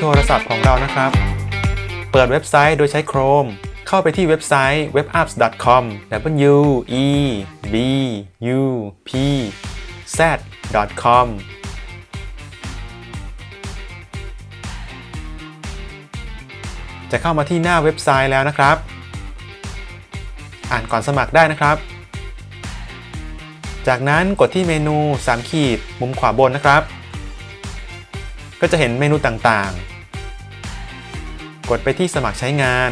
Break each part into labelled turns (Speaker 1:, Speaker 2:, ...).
Speaker 1: โทรศัพท์ของเรานะครับ เปิดเว็บไซต์โดยใช้ Chrome เข้าไปที่เว็บไซต์ webapps.com w e b u p z.com จะเข้ามาที่หน้าเว็บไซต์แล้วนะครับ อ่านก่อนสมัครได้นะครับ จากนั้นกดที่เมนู 3 ขีด มุมขวาบนนะครับ ก็จะเห็นเมนูต่างๆ กดไปที่สมัครใช้งาน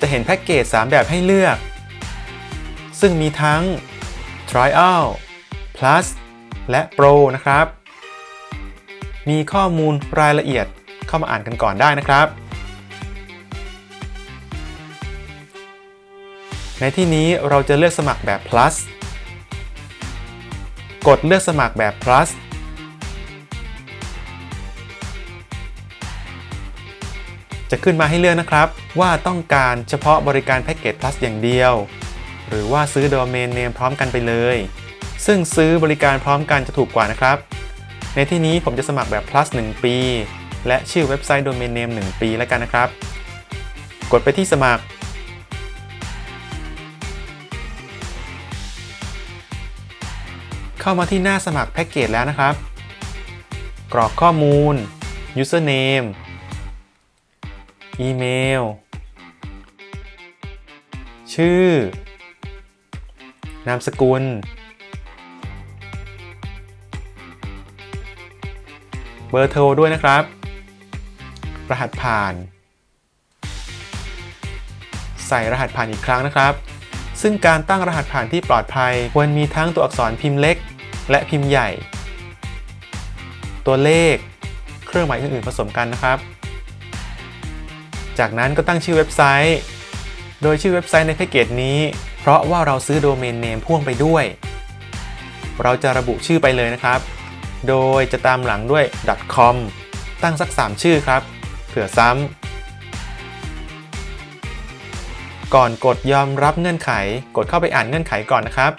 Speaker 1: จะเห็นแพ็กเกจ 3 แบบให้เลือก ซึ่งมีทั้ง Trial Plus และ Pro นะครับ มีข้อมูลรายละเอียดเข้ามาอ่านกันก่อนได้นะครับ ในที่นี้เราจะเลือกสมัครแบบ plus กดเลือกสมัครแบบ plus จะขึ้นมาให้เลือกนะครับ ว่าต้องการเฉพาะบริการแพ็กเกจ plus อย่างเดียว หรือว่าซื้อโดเมนเนมพร้อมกันไปเลย ซึ่งซื้อบริการพร้อมกันจะถูกกว่านะครับ ในที่นี้ผมจะสมัครแบบ plus 1 ปี และชื่อเว็บไซต์โดเมนเนม1ปีแล้วกันนะครับ กดไปที่สมัครเข้ามาที่หน้าสมัครแพ็กเกจแล้วนะครับ กรอกข้อมูล username อีเมล ชื่อ นามสกุล เบอร์โทรด้วยนะครับ รหัสผ่าน ใส่รหัสผ่านอีกครั้งนะครับ ซึ่งการตั้งรหัสผ่านที่ปลอดภัย ควรมีทั้งตัวอักษรพิมพ์เล็ก และพิมพ์ใหญ่ ตัวเลข เครื่องหมายอื่นๆผสมกันนะครับ จากนั้นก็ตั้งชื่อเว็บไซต์ โดยชื่อเว็บไซต์ในแพ็กเกจนี้ เพราะว่าเราซื้อโดเมนเนมพ่วงไปด้วย เราจะระบุชื่อไปเลยนะครับ โดยจะตามหลังด้วย .com ตั้งสัก 3 ชื่อครับ เผื่อซ้ำ ก่อนกดยอมรับเงื่อนไข กดเข้าไปอ่านเงื่อนไขก่อนนะครับ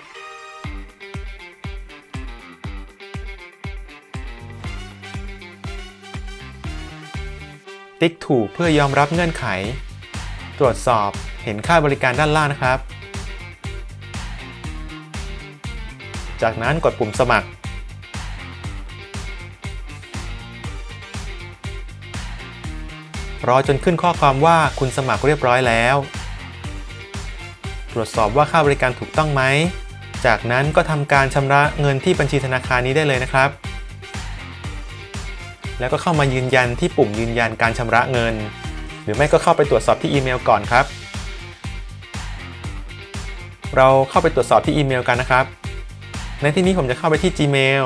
Speaker 1: ติ๊กถูกเพื่อยอมรับเงื่อนไข ตรวจสอบเห็นค่าบริการด้านล่างนะครับ จากนั้นกดปุ่มสมัคร รอจนขึ้นข้อความว่าคุณสมัครเรียบร้อยแล้ว ตรวจสอบว่าค่าบริการถูกต้องไหม จากนั้นก็ทำการชำระเงินที่บัญชีธนาคารนี้ได้เลยนะครับ แล้วก็เข้ามายืนยันที่ปุ่มยืนยันการชำระเงิน หรือไม่ก็เข้าไปตรวจสอบที่อีเมลก่อนครับ เราเข้าไปตรวจสอบที่อีเมลกันนะครับ ในที่นี้ผมจะเข้าไปที่ Gmail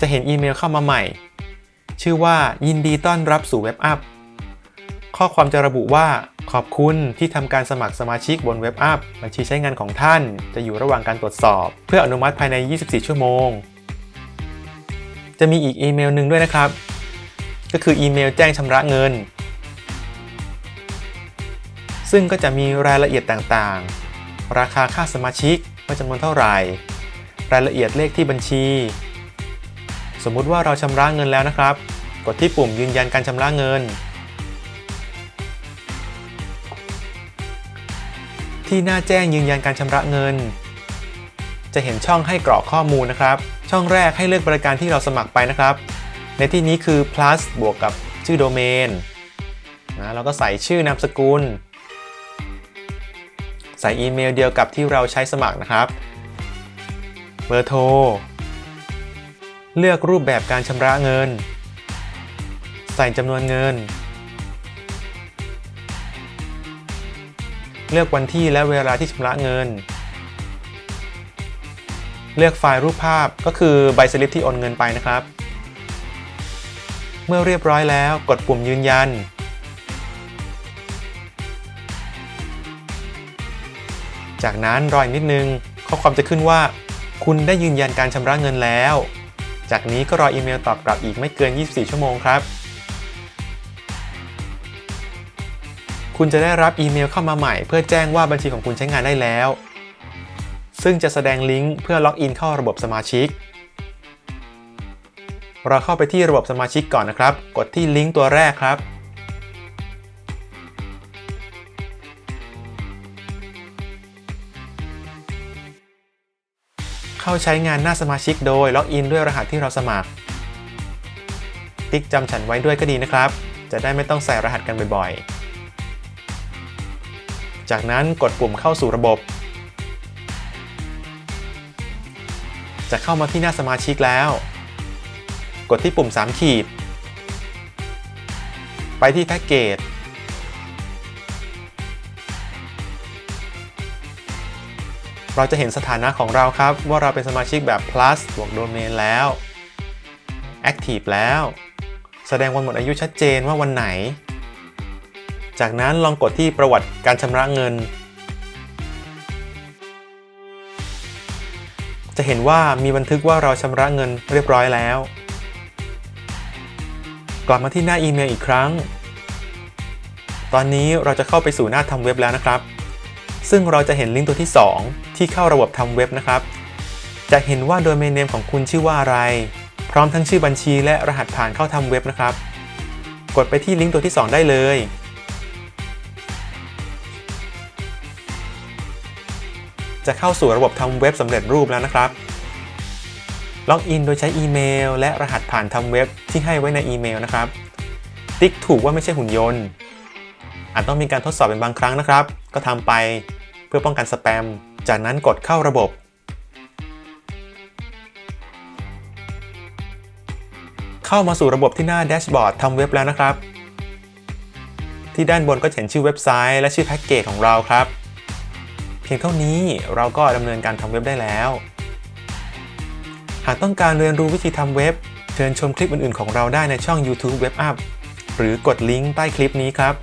Speaker 1: จะเห็นอีเมลเข้ามาใหม่ ชื่อว่ายินดีต้อนรับสู่เว็บอัพข้อความจะระบุว่าขอบคุณที่ทำการสมัครสมาชิกบนเว็บอัพบัญชีใช้งานของท่าน จะอยู่ระหว่างการตรวจสอบ เพื่ออนุมัติภายใน 24 ชั่วโมง จะมีอีกอีเมลหนึ่งด้วยนะครับ ก็คืออีเมลแจ้งชำระเงิน ซึ่งก็จะมีรายละเอียดต่างๆ ราคาค่าสมาชิกว่าจำนวนเท่าไหร่ รายละเอียดเลขที่บัญชี สมมุติว่าเราชำระเงินแล้วนะครับ กดที่ปุ่มยืนยันการชำระเงิน ที่หน้าแจ้งยืนยันการชำระเงิน จะเห็นช่องให้กรอกข้อมูลนะครับ ช่องแรกให้เลือกบริการที่เราสมัครไปนะครับ ในที่นี้คือ plus บวกกับชื่อโดเมนนะเราก็ใส่ชื่อนามสกุล ใส่อีเมลเดียวกับที่เราใช้สมัครนะครับ เบอร์โทร เลือกรูปแบบการชำระเงิน ใส่จำนวนเงิน เลือกวันที่และเวลาที่ชำระเงิน เลือกไฟล์รูปภาพก็คือใบสลิปที่โอนเงินไปนะครับ เมื่อเรียบร้อยแล้วกดปุ่มยืนยัน จากนั้นรออีกนิดนึง ข้อความจะขึ้นว่า คุณได้ยืนยันการชำระเงินแล้ว จากนี้ก็รออีเมลตอบกลับอีกไม่เกิน 24 ชั่วโมงครับ คุณจะได้รับอีเมลเข้ามาใหม่ เพื่อแจ้งว่าบัญชีของคุณใช้งานได้แล้ว ซึ่งจะแสดงลิงก์เพื่อล็อกอินเข้าระบบสมาชิก เราเข้าไปที่ระบบสมาชิกก่อนนะครับ กดที่ลิงก์ตัวแรกครับ เข้าใช้งานหน้าสมาชิกโดยล็อกอินด้วยรหัสที่เราสมัคร ติ๊กจำฉันไว้ด้วยก็ดีนะครับ จะได้ไม่ต้องใส่รหัสกันบ่อยๆ จากนั้นกดปุ่มเข้าสู่ระบบ จะเข้ามาที่หน้าสมาชิกแล้ว กดที่ปุ่ม 3 ขีด ไปที่แพ็กเกจ เราจะเห็นสถานะของเราครับ ว่าเราเป็นสมาชิกแบบ plus บวก domain แล้ว active แล้ว แสดงวันหมดอายุชัดเจนว่าวันไหน จากนั้นลองกดที่ประวัติการชำระเงินจะเห็นว่ามีบันทึกว่าเราชำระเงินเรียบร้อยแล้ว กลับมาที่หน้าอีเมลอีกครั้ง ตอนนี้เราจะเข้าไปสู่หน้าทำเว็บแล้วนะครับ ซึ่งเราจะเห็นลิงก์ตัวที่ 2 ที่เข้าระบบทำเว็บนะครับ จะเห็นว่าโดเมนเนมของคุณชื่อว่าอะไร พร้อมทั้งชื่อบัญชีและรหัสผ่านเข้าทำเว็บนะครับ กดไปที่ลิงก์ตัวที่ 2 ได้เลยจะเข้าสู่ระบบทำเว็บสำเร็จรูปแล้วนะครับ ล็อกอินโดยใช้อีเมล และรหัสผ่านทำเว็บที่ให้ไว้ในอีเมลนะครับ ติ๊กถูกว่าไม่ใช่หุ่นยนต์ อาจต้องมีการทดสอบเป็นบางครั้งนะครับ ก็ทำไปเพื่อป้องกันสแปม จากนั้นกดเข้าระบบ เข้ามาสู่ระบบที่หน้าแดชบอร์ดทำเว็บแล้วนะครับ ที่ด้านบนก็เห็นชื่อเว็บไซต์ และชื่อแพ็กเกจของเราครับ เพียงเท่านี้เราก็ดำเนินการทำเว็บได้แล้ว หากต้องการเรียนรู้วิธีทำเว็บ เชิญชมคลิปอื่นๆ ของเราได้ในช่อง YouTube Web Up หรือกดลิงก์ใต้คลิปนี้ครับ